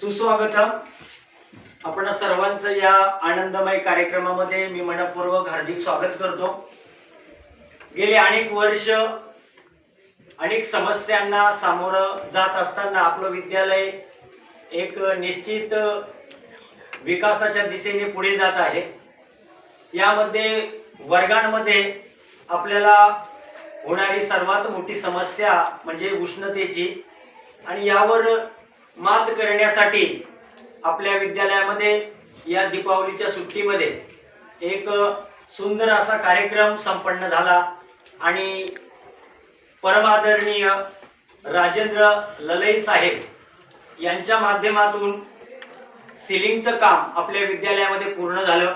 सुस्वागतम. आपण सर्वांचं या आनंदमय कार्यक्रमामध्ये मी मनपूर्वक हार्दिक स्वागत करतो. गेले अनेक वर्ष अनेक समस्यांना सामोरं जात असताना आपलं विद्यालय एक निश्चित विकासाच्या दिशेने पुढे जात आहे. यामध्ये वर्गांमध्ये आपल्याला होणारी सर्वात मोठी समस्या म्हणजे उष्णतेची आणि यावर मात करण्यासाठी आपल्या विद्यालयामध्ये या दीपावलीच्या सुट्टीमध्ये एक सुंदर असा कार्यक्रम संपन्न झाला आणि परमादरणीय राजेंद्र ललई साहेब यांच्या माध्यमातून सिलिंगचं काम आपल्या विद्यालयामध्ये पूर्ण झालं.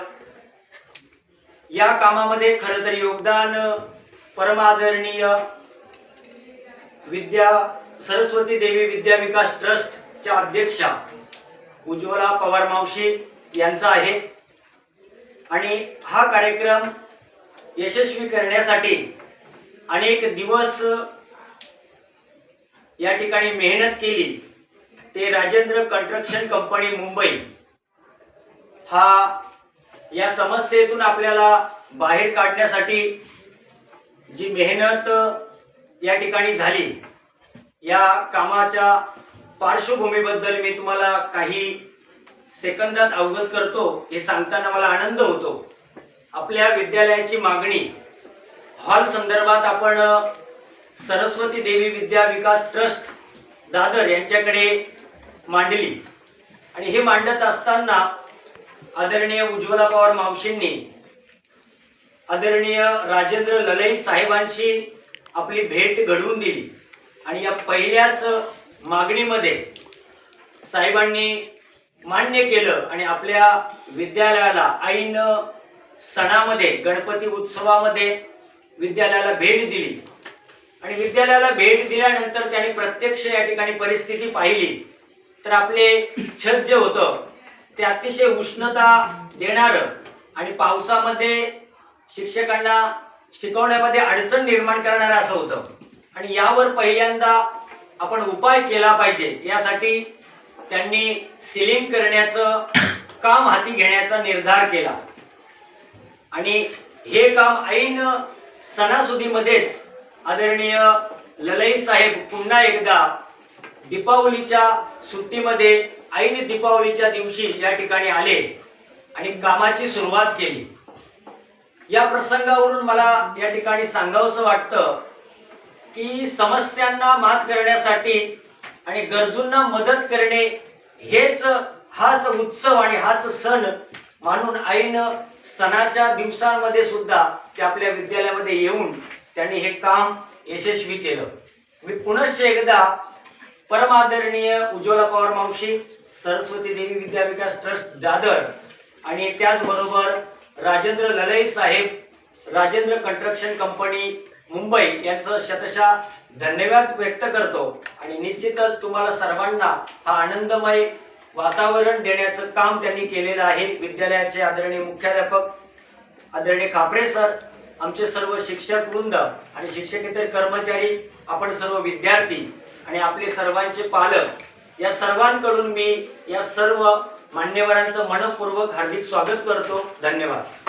या कामामध्ये खरं तर योगदान परमादरणीय विद्या सरस्वती देवी विद्या विकास च्या अध्यक्षा उज्ज्वला पवार मावशी यांचा आहे. आणि हा कार्यक्रम यशस्वी करण्यासाठी अनेक दिवस या ठिकाणी मेहनत केली. ते राजेंद्र कन्स्ट्रक्शन कंपनी मुंबई. हा या समस्येतून आपल्याला बाहेर काढण्यासाठी जी मेहनत या ठिकाणी झाली या कामाच्या पार्श्वभूमीबद्दल मी तुम्हाला काही सेकंदात अवगत करतो हे सांगताना मला आनंद होतो. आपल्या विद्यालयाची मागणी हॉल संदर्भात आपण सरस्वती देवी विद्या विकास ट्रस्ट दादर यांच्याकडे मांडली. आणि हे मांडत असताना आदरणीय उज्ज्वला पवार मावशींनी आदरणीय राजेंद्र ललई साहेबांशी आपली भेट घडवून दिली. आणि या पहिल्याच मागणीमध्ये साहेबांनी मान्य केलं आणि आपल्या विद्यालयाला ऐन सणामध्ये गणपती उत्सवामध्ये विद्यालयाला भेट दिली. आणि विद्यालयाला भेट दिल्यानंतर त्यांनी प्रत्यक्ष या ठिकाणी परिस्थिती पाहिली. तर आपले छत जे होतं ते अतिशय उष्णता देणारं आणि पावसामध्ये शिक्षकांना शिकवण्यामध्ये अडचण निर्माण करणारं असं होतं. आणि यावर पहिल्यांदा आपण उपाय केला पाहिजे यासाठी त्यांनी सिलिंग करण्याचं काम हाती घेण्याचा निर्धार केला. आणि हे काम ऐन सणासुदीमध्येच आदरणीय ललई साहेब पुन्हा एकदा दीपावलीच्या सुट्टीमध्ये ऐन दीपावलीच्या दिवशी या ठिकाणी आले आणि कामाची सुरुवात केली. या प्रसंगावरून मला या ठिकाणी सांगावंसं वाटतं की समस्यांना मात करण्यासाठी आणि गरजूंना मदत करणे हेच हाच उत्सव आणि हाच सण मानून आईनं सणाच्या दिवसांमध्ये सुद्धा ते आपल्या विद्यालयामध्ये येऊन त्यांनी हे काम यशस्वी केलं. मी पुनश्च एकदा परमादरणीय उज्ज्वला पवार मावशी सरस्वती देवी विद्याविकास ट्रस्ट दादर आणि त्याचबरोबर राजेंद्र ललई साहेब राजेंद्र कन्स्ट्रक्शन कंपनी मुंबई यांचं शतशा धन्यवाद व्यक्त करतो. आणि निश्चितच तुम्हाला सर्वांना हा आनंदमय वातावरण देण्याचं काम त्यांनी केलेलं आहे. विद्यालयाचे आदरणीय मुख्याध्यापक आदरणीय कापरे सर आमचे सर्व शिक्षक वृंद आणि शिक्षकेतर कर्मचारी आपण सर्व विद्यार्थी आणि आपले सर्वांचे पालक या सर्वांकडून मी या सर्व मान्यवरांचं मनपूर्वक हार्दिक स्वागत करतो. धन्यवाद.